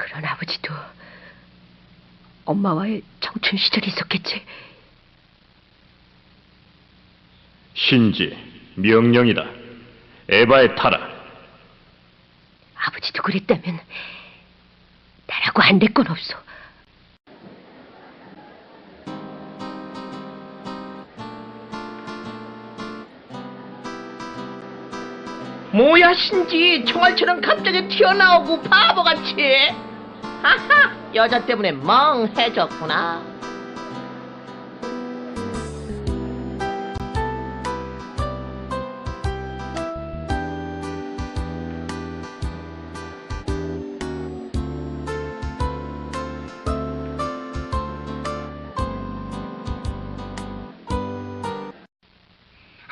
그런 아버지도 엄마와의 청춘 시절이 있었겠지. 신지, 명령이다. 에바에 타라. 아버지도 그랬다면 나라고 안 될 건 없어. 뭐야 신지 총알처럼 갑자기 튀어나오고 바보같이 하하 여자 때문에 멍해졌구나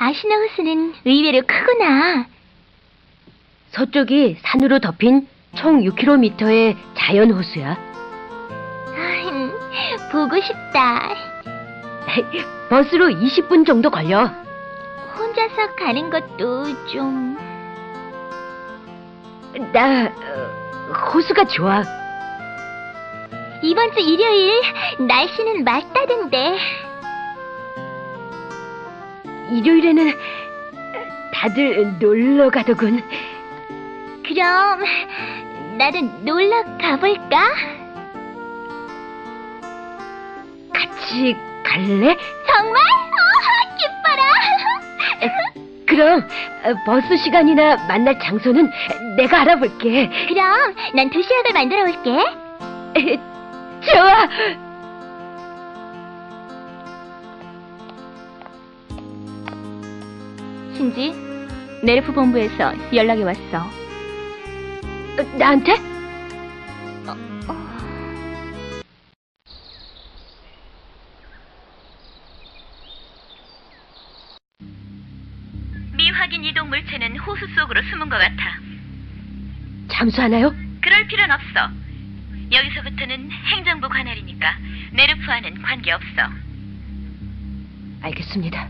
아시나우스는 의외로 크구나. 서쪽이 산으로 덮인 총 6km의 자연 호수야. 보고 싶다. 버스로 20분 정도 걸려. 혼자서 가는 것도 좀... 나 어, 호수가 좋아. 이번 주 일요일 날씨는 맑다던데. 일요일에는 다들 놀러 가더군. 그럼 나도 놀러 가볼까? 같이 갈래? 정말? 어, 기뻐라. 그럼 어, 버스 시간이나 만날 장소는 내가 알아볼게. 그럼 난 도시락을 만들어 올게. 좋아. 신지, 네르프 본부에서 연락이 왔어. 어, 나한테? 미확인 이동 물체는 호수 속으로 숨은 것 같아. 잠수하나요? 그럴 필요는 없어. 여기서부터는 행정부 관할이니까 네르프와는 관계없어. 알겠습니다.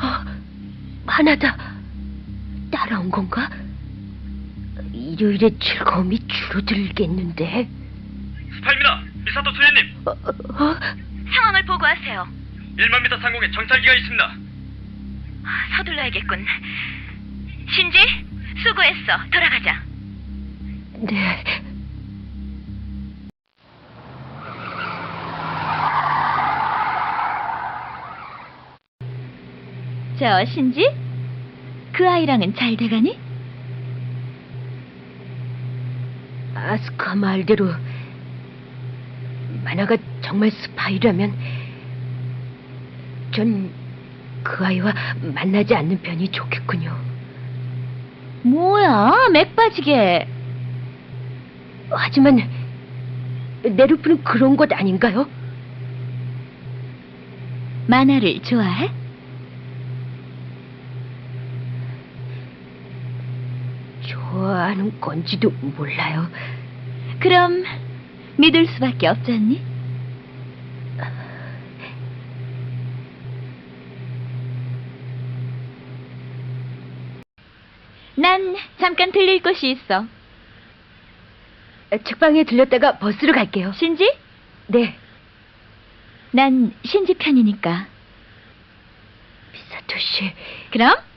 어, 하나다. 따라온 건가? 일요일에 즐거움이 줄어들겠는데. 스파입니다. 미사토 소연님. 어, 어, 상황을 보고하세요. 1만 미터 상공에 정찰기가 있습니다. 아, 서둘러야겠군. 신지, 수고했어. 돌아가자. 네. 저 신지? 그 아이랑은 잘 돼가니? 아스카 말대로 만화가 정말 스파이라면 전 그 아이와 만나지 않는 편이 좋겠군요. 뭐야, 맥 빠지게. 하지만 네르프는 그런 것 아닌가요? 만화를 좋아해? 좋아 하는 건지도 몰라요. 그럼 믿을 수밖에 없잖니? 난 잠깐 들릴 곳이 있어. 책방에 들렸다가 버스로 갈게요. 신지? 네, 난 신지 편이니까. 미사토 씨. 그럼?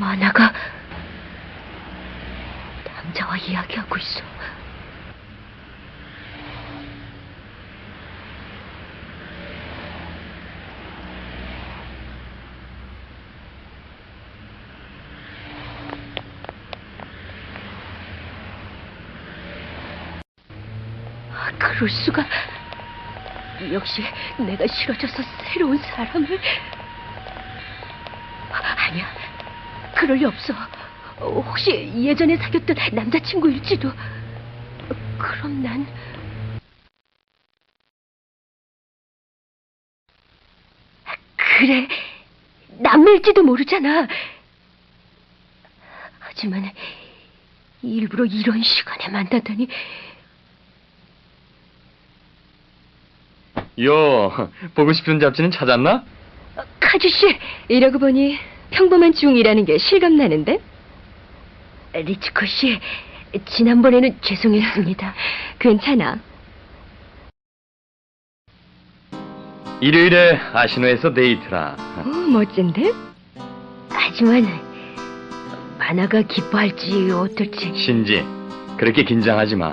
만화가 남자와 이야기하고 있어. 아, 그럴 수가. 역시 내가 싫어져서 새로운 사람을. 아니야. 그럴 리 없어. 어, 혹시 예전에 사귀었던 남자친구일지도. 그럼 난. 그래. 남일지도 모르잖아. 하지만 일부러 이런 시간에 만나다니 요, 보고 싶은 잡지는 찾았나? 어, 카주 씨 이러고 보니 평범한 중이라는 게 실감나는데? 리츠코 씨 지난번에는 죄송했습니다. 괜찮아. 일요일에 아시노에서 데이트라. 오, 멋진데? 하지만 만화가 기뻐할지 어떨지 신지, 그렇게 긴장하지 마.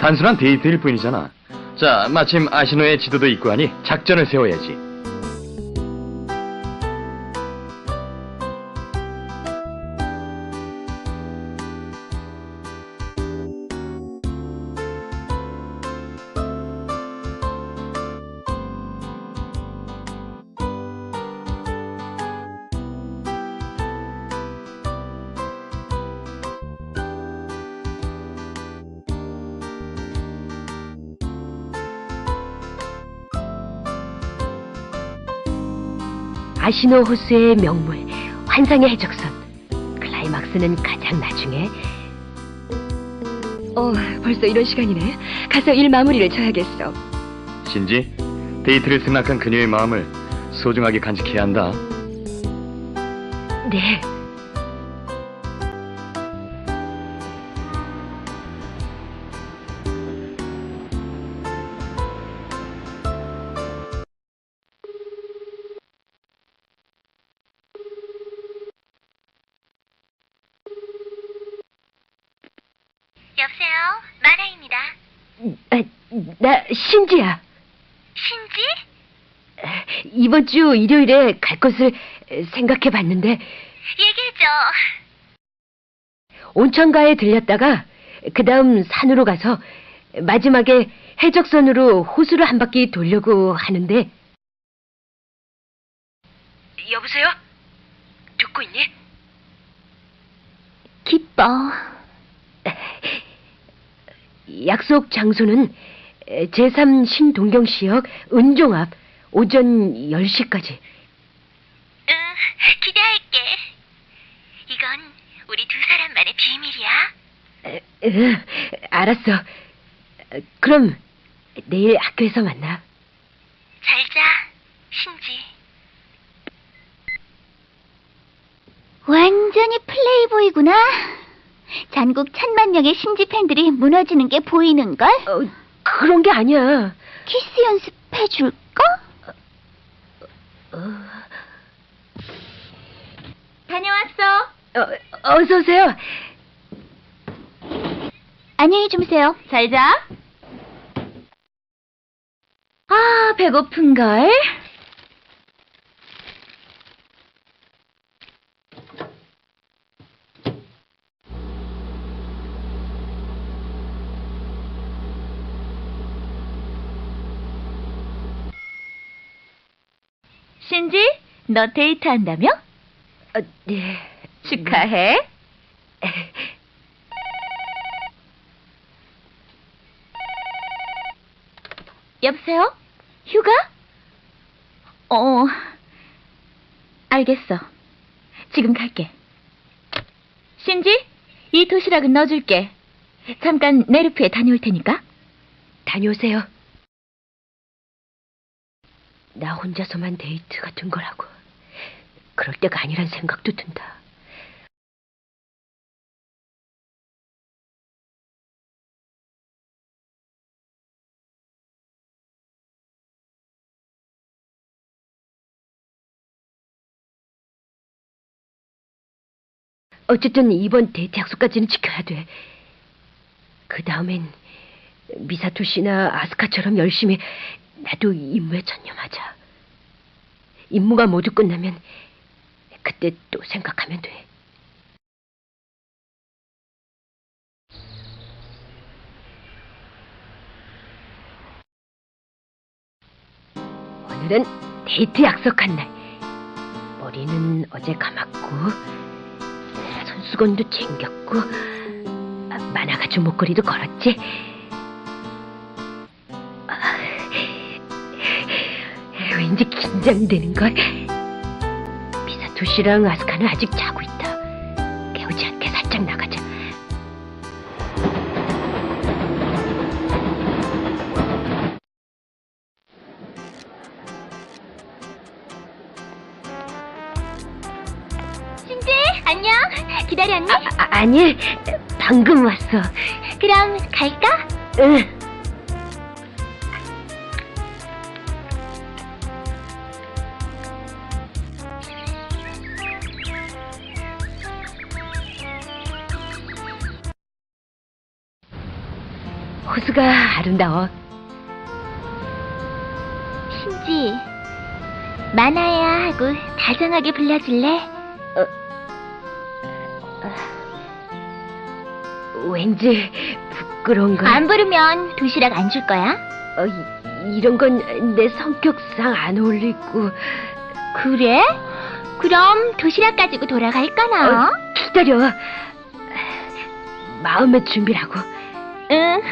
단순한 데이트일 뿐이잖아. 자, 마침 아시노의 지도도 있고 하니 작전을 세워야지. 시노 호수의 명물 환상의 해적선. 클라이막스는 가장 나중에. 어 벌써 이런 시간이네. 가서 일 마무리를 쳐야겠어. 신지, 데이트를 승낙한 그녀의 마음을 소중하게 간직해야 한다. 네 마나입니다. 아, 나 신지야 신지? 이번 주 일요일에 갈 곳을 생각해 봤는데 얘기해줘. 온천가에 들렸다가 그 다음 산으로 가서 마지막에 해적선으로 호수를 한 바퀴 돌려고 하는데 여보세요? 듣고 있니? 기뻐. 약속 장소는 제3 신동경 시역 은종 앞 오전 10시까지 응, 기대할게. 이건 우리 두 사람만의 비밀이야. 알았어 그럼 내일 학교에서 만나 잘 자, 신지. 완전히 플레이보이구나. 전국 천만 명의 신지 팬들이 무너지는 게 보이는걸? 어, 그런 게 아니야 키스 연습해줄까? 다녀왔어. 어, 어서 오세요 안녕히 주무세요. 잘 자. 아, 배고픈걸? 신지, 너 데이트한다며? 어, 네. 축하해. 여보세요? 휴가? 어, 알겠어. 지금 갈게. 신지, 이 도시락은 넣어줄게. 잠깐 네르프에 다녀올 테니까. 다녀오세요 나 혼자서만 데이트 같은 거라고 그럴 때가 아니란 생각도 든다 어쨌든 이번 데이트 약속까지는 지켜야 돼. 그 다음엔 미사토 씨나 아스카처럼 열심히 나도 임무에 전념하자. 임무가 모두 끝나면 그때 또 생각하면 돼. 오늘은 데이트 약속한 날. 머리는 어제 감았고, 손수건도 챙겼고, 아, 만화가 준 목걸이도 걸었지. 왠지 긴장되는 걸. 미사토 씨랑 아스카는 아직 자고 있다. 깨우지 않게 살짝 나가자. 신지, 안녕. 기다렸니? 아, 아, 아니, 방금 왔어. 그럼 갈까? 응. 호수가 아름다워. 신지, 만화야 하고 다정하게 불러줄래? 왠지 부끄러운 걸. 안 부르면 도시락 안 줄 거야? 어, 이, 이런 건 내 성격상 안 어울리고. 그래? 그럼 도시락 가지고 돌아갈까나? 어, 기다려. 마음의 준비라고. 응.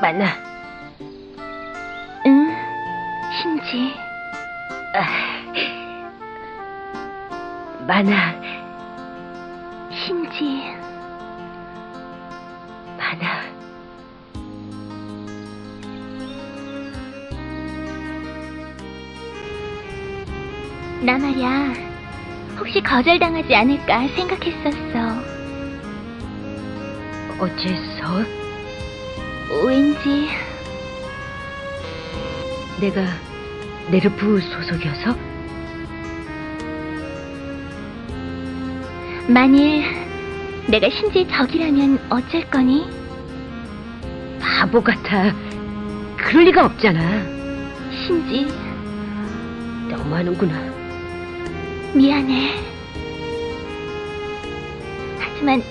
만나. 응. 신지. 만나. 신지. 만나. 나 말야. 혹시 거절당하지 않을까 생각했었어. 어째서 왠지 내가 네르프 소속이어서 만일 내가 신지의 적이라면 어쩔 거니? 바보 같아. 그럴 리가 없잖아. 신지, 너무하는구나. 미안해. 하지만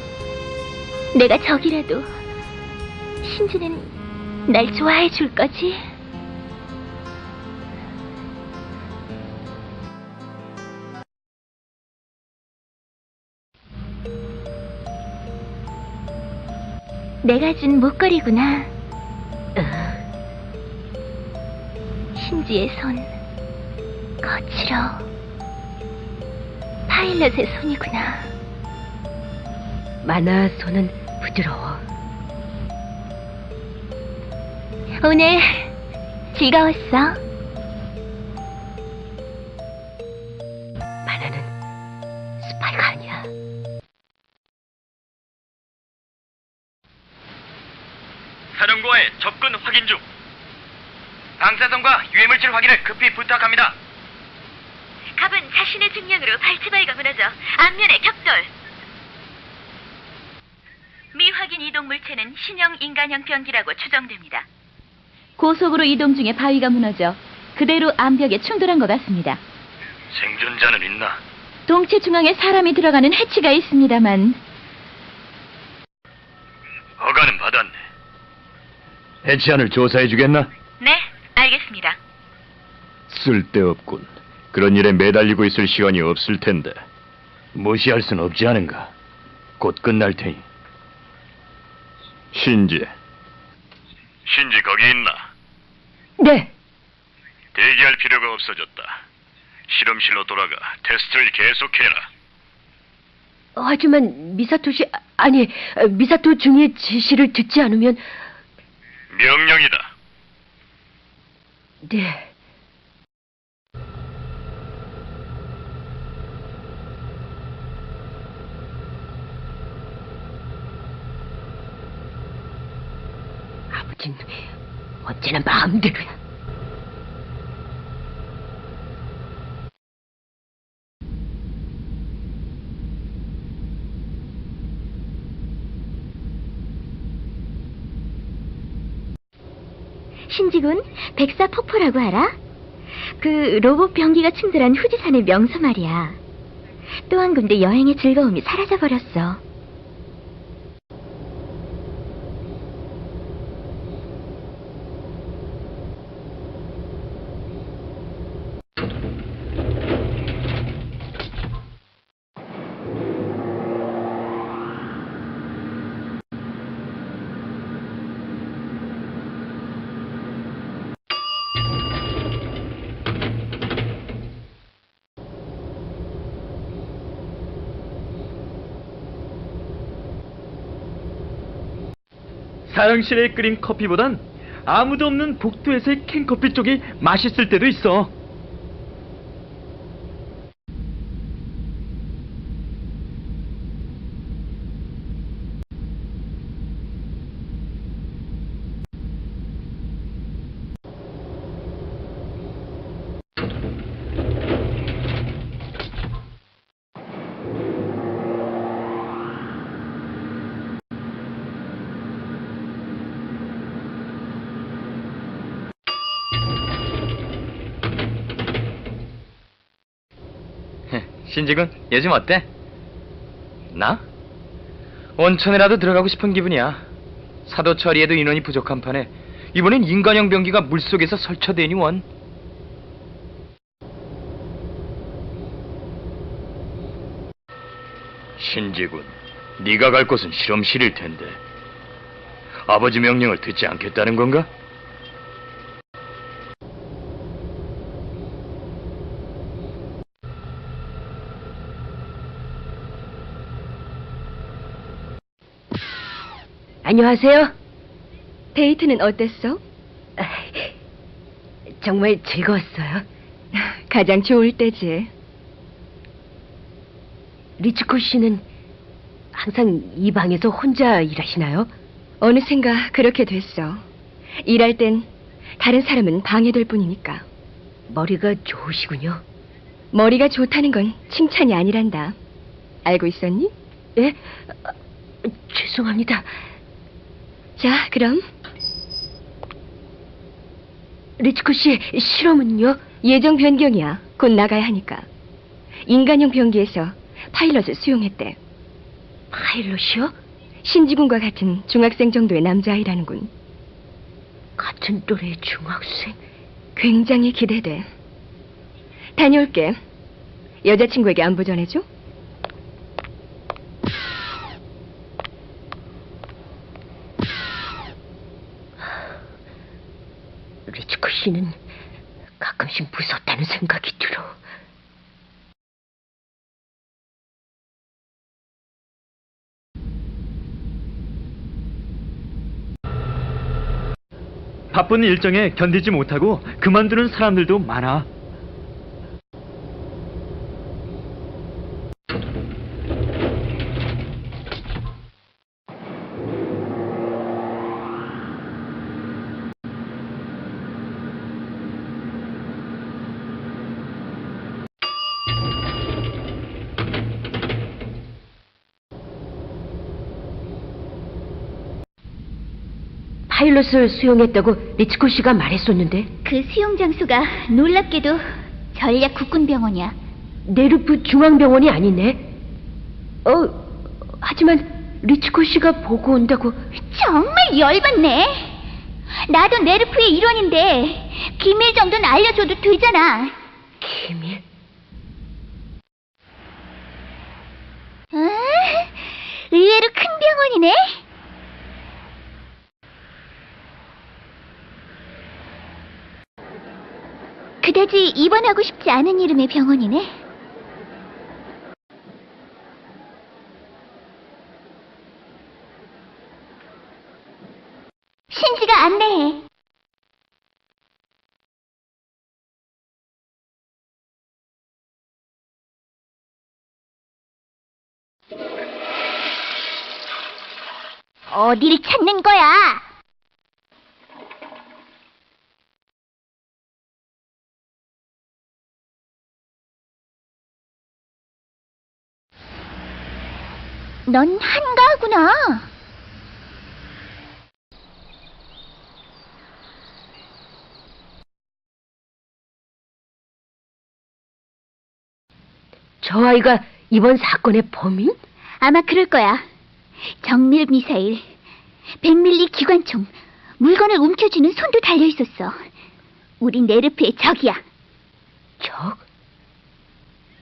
내가 적이라도 신지는 날 좋아해 줄 거지? 내가 준 목걸이구나. 신지의 손, 거칠어. 파일럿의 손이구나. 만화 손은 부드러워. 오늘 즐거웠어. 만화는 스파이가 아니야. 사령부와의 접근 확인 중. 방사선과 유해물질 확인을 급히 부탁합니다. 갑은 자신의 증량으로 발치바위가 무너져 앞면에 격돌. 미확인 이동 물체는 신형 인간형 병기라고 추정됩니다. 고속으로 이동 중에 바위가 무너져 그대로 암벽에 충돌한 것 같습니다. 생존자는 있나? 동체 중앙에 사람이 들어가는 해치가 있습니다만 허가는 받았네. 해치안을 조사해 주겠나? 네, 알겠습니다. 쓸데없군. 그런 일에 매달리고 있을 시간이 없을 텐데. 무시할 순 없지 않은가? 곧 끝날 테니. 신지. 신지 거기 있나? 네. 대기할 필요가 없어졌다. 실험실로 돌아가 테스트를 계속해라. 하지만 미사토 씨 아니 미사토 중의 지시를 듣지 않으면 명령이다. 네. 언제나 마음대로야. 신지군, 백사폭포라고 알아? 그 로봇 병기가 충돌한 후지산의 명소 말이야. 또 한 군데 여행의 즐거움이 사라져버렸어. 사형실에 끓인 커피보단 아무도 없는 복도에서의 캔커피 쪽이 맛있을 때도 있어. 신지군, 요즘 어때? 나? 온천에라도 들어가고 싶은 기분이야. 사도 처리에도 인원이 부족한 판에 이번엔 인간형 병기가 물속에서 설쳐대니 원. 신지군, 네가 갈 곳은 실험실일 텐데 아버지 명령을 듣지 않겠다는 건가? 안녕하세요. 데이트는 어땠어? 정말 즐거웠어요. 가장 좋을 때지. 리츠코 씨는 항상 이 방에서 혼자 일하시나요? 어느샌가 그렇게 됐어. 일할 땐 다른 사람은 방해될 뿐이니까. 머리가 좋으시군요. 머리가 좋다는 건 칭찬이 아니란다. 알고 있었니? 예? 아, 죄송합니다. 자, 그럼 리츠코 씨 실험은요? 예정 변경이야. 곧 나가야 하니까. 인간형 병기에서 파일럿을 수용했대. 파일럿이요? 신지군과 같은 중학생 정도의 남자아이라는군. 같은 또래 중학생. 굉장히 기대돼. 다녀올게. 여자친구에게 안부 전해줘. 리츠코 씨는 가끔씩 무섭다는 생각이 들어. 바쁜 일정에 견디지 못하고 그만두는 사람들도 많아. 파일럿을 수용했다고 리츠코 씨가 말했었는데 그 수용 장소가 놀랍게도 전략 국군병원이야. 네르프 중앙병원이 아니네. 어, 하지만 리츠코 씨가 보고 온다고 정말 열받네. 나도 네르프의 일원인데 기밀 정도는 알려줘도 되잖아. 기밀. 아, 의외로 큰 병원이네. 그다지 입원하고 싶지 않은 이름의 병원이네. 신지가 안내해. 어디를 찾는 거야? 넌 한가하구나. 저 아이가 이번 사건의 범인? 아마 그럴 거야. 정밀 미사일, 100밀리 기관총, 물건을 움켜쥐는 손도 달려 있었어. 우리 네르프의 적이야. 적?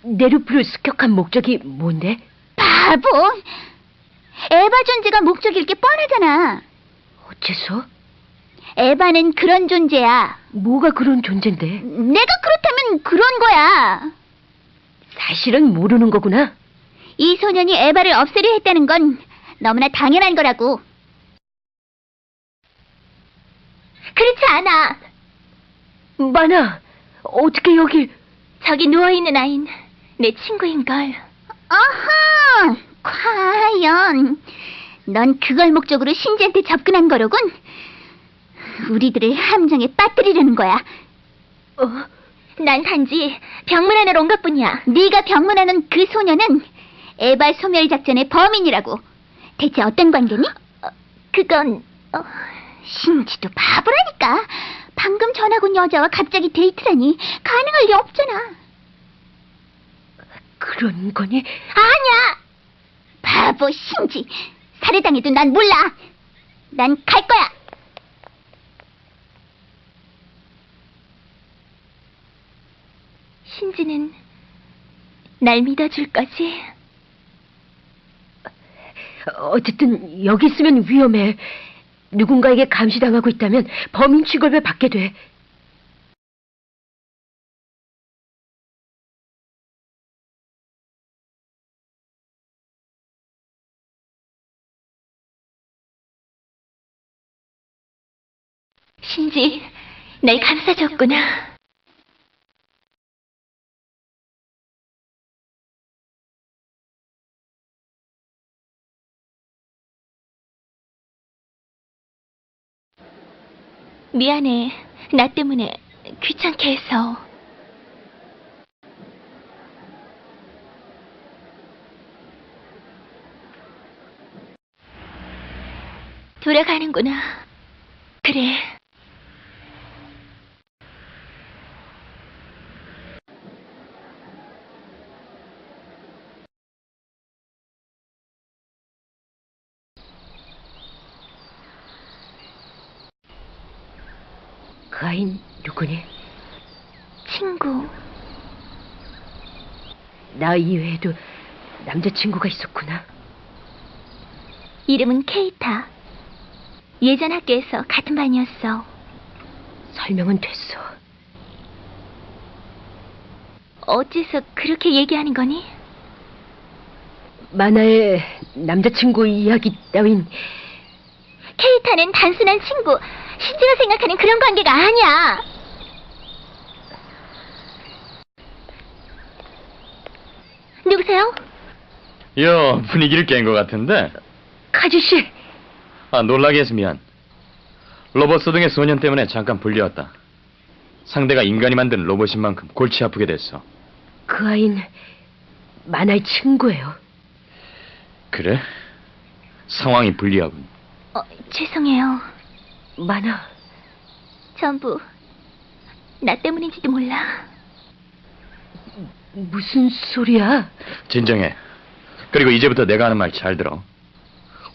네르프를 습격한 목적이 뭔데? 바보! 에바 존재가 목적일 게 뻔하잖아. 어째서? 에바는 그런 존재야. 뭐가 그런 존재인데? 내가 그렇다면 그런 거야. 사실은 모르는 거구나. 이 소년이 에바를 없애려 했다는 건 너무나 당연한 거라고. 그렇지 않아. 마나, 어떻게 여길... 저기 누워있는 아인 내 친구인걸. 아하! 과연 넌 그걸 목적으로 신지한테 접근한 거로군. 우리들을 함정에 빠뜨리려는 거야. 어? 난 단지 병문안을 온 것뿐이야. 네가 병문안은 그 소녀는 에바 소멸 작전의 범인이라고. 대체 어떤 관계니? 그건 어, 신지도 바보라니까. 방금 전화가 온 여자와 갑자기 데이트라니 가능할 리 없잖아. 그런 거니? 아니야. 바보 신지. 살해당해도 난 몰라. 난 갈 거야. 신지는 날 믿어줄 거지? 어쨌든 여기 있으면 위험해. 누군가에게 감시당하고 있다면 범인 취급을 받게 돼. 신지, 날 감싸줬구나. 미안해. 나 때문에 귀찮게 해서. 돌아가는구나. 그래. 그 아인 누구니? 친구. 나 이외에도 남자친구가 있었구나. 이름은 케이타. 예전 학교에서 같은 반이었어. 설명은 됐어. 어째서 그렇게 얘기하는 거니? 만화의 남자친구 이야기 따윈 케이타는 단순한 친구. 신지가 생각하는 그런 관계가 아니야. 누구세요? 여 분위기를 깬 것 같은데. 카즈씨 아 놀라게 해서 미안. 로버스 등의 소년 때문에 잠깐 불려왔다. 상대가 인간이 만든 로봇인 만큼 골치 아프게 됐어. 그 아인 만화의 친구예요. 그래? 상황이 불리하군. 어, 죄송해요. 만화 전부 나 때문인지도 몰라. 무슨 소리야? 진정해. 그리고 이제부터 내가 하는 말 잘 들어.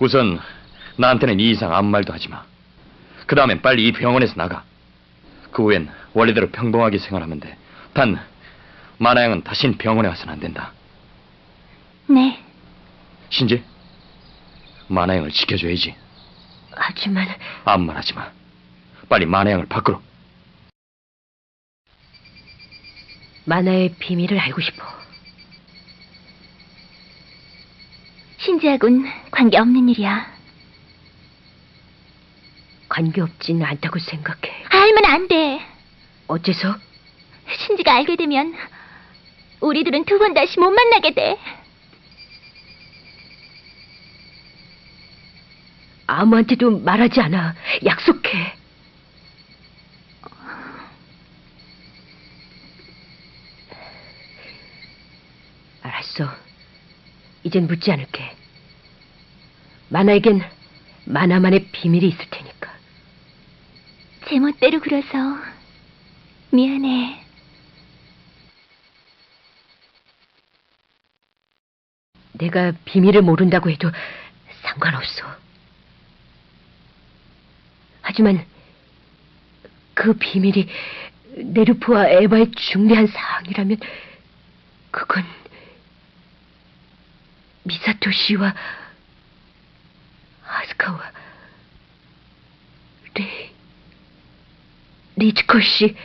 우선 나한테는 이 이상 아무 말도 하지 마. 그 다음엔 빨리 이 병원에서 나가. 그 후엔 원래대로 평범하게 생활하면 돼. 단 마나양은 다신 병원에 와서는 안 된다. 네. 신지, 마나양을 지켜줘야지. 하지만 아무 말 하지 마. 빨리 마나양을 밖으로. 만화의 비밀을 알고 싶어. 신지하고는 관계없는 일이야. 관계없진 않다고 생각해. 알면 안 돼. 어째서? 신지가 알게 되면 우리들은 두 번 다시 못 만나게 돼. 아무한테도 말하지 않아. 약속해. 알았어. 이젠 묻지 않을게. 만화에겐 만화만의 비밀이 있을 테니까. 제멋대로 굴어서 미안해. 내가 비밀을 모른다고 해도 상관없어. 하지만 그 비밀이 네르프와 에바의 중대한 사항이라면 그건 미사토 씨와 아스카와 리 리즈코 씨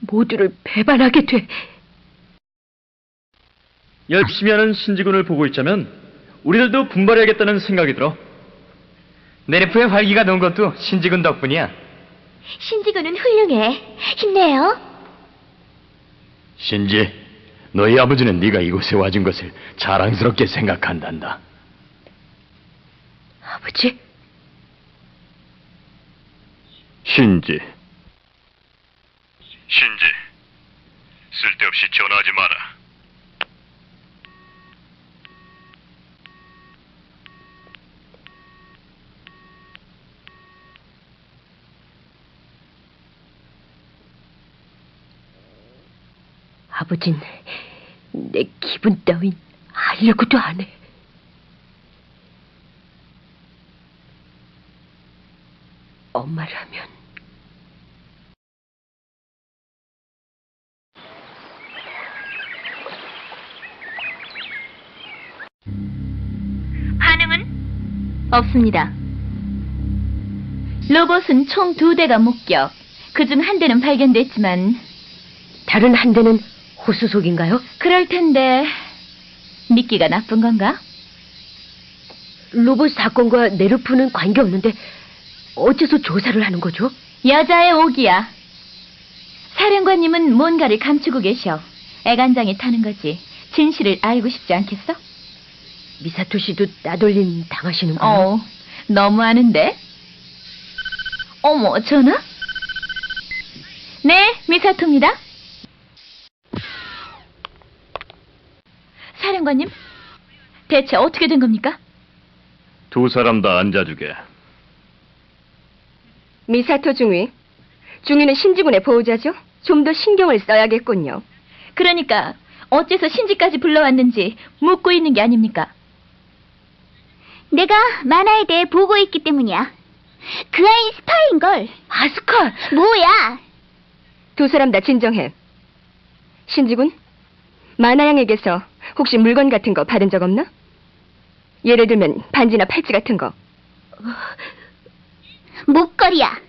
모두를 배반하게 돼. 열심히 하는 신지군을 보고 있자면 우리들도 분발해야겠다는 생각이 들어. 네르프의 활기가 돈 것도 신지군 덕분이야. 신지군은 훌륭해. 힘내요. 신지, 너희 아버지는 네가 이곳에 와준 것을 자랑스럽게 생각한단다. 아버지, 신지, 신지, 쓸데없이 전화하지 마라. 아버진 내 기분 따윈 알려고도 안 해. 엄마라면 반응은 없습니다. 로봇은 총 두 대가 목격. 그 중 한 대는 발견됐지만 다른 한 대는 호수 속인가요? 그럴 텐데 믿기가 나쁜 건가? 로봇 사건과 네르프는 관계없는데 어째서 조사를 하는 거죠? 여자의 오기야. 사령관님은 뭔가를 감추고 계셔. 애간장이 타는 거지. 진실을 알고 싶지 않겠어? 미사토 씨도 따돌림 당하시는군요. 어, 너무하는데? 어머, 전화? 네, 미사토입니다. 사령관님, 대체 어떻게 된 겁니까? 두 사람 다 앉아주게. 미사토 중위. 중위는 신지군의 보호자죠? 좀 더 신경을 써야겠군요. 그러니까 어째서 신지까지 불러왔는지 묻고 있는 게 아닙니까? 내가 만화에 대해 보고 있기 때문이야. 그 아이 스파인걸. 아스카! 뭐야? 두 사람 다 진정해. 신지군, 마나양에게서 혹시 물건 같은 거 받은 적 없나? 예를 들면 반지나 팔찌 같은 거. 목걸이야.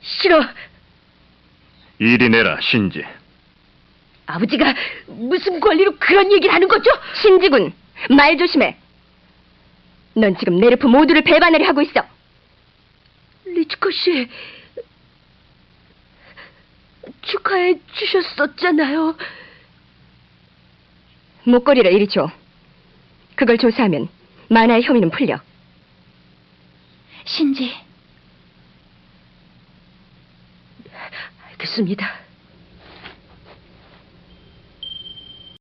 싫어! 이리 내라, 신지. 아버지가 무슨 권리로 그런 얘기를 하는 거죠? 신지군, 말 조심해. 넌 지금 네르프 모두를 배반하려 하고 있어. 리츠코 씨, 축하해 주셨었잖아요. 목걸이를 이리 줘. 그걸 조사하면 만화의 혐의는 풀려. 신지, 알겠습니다.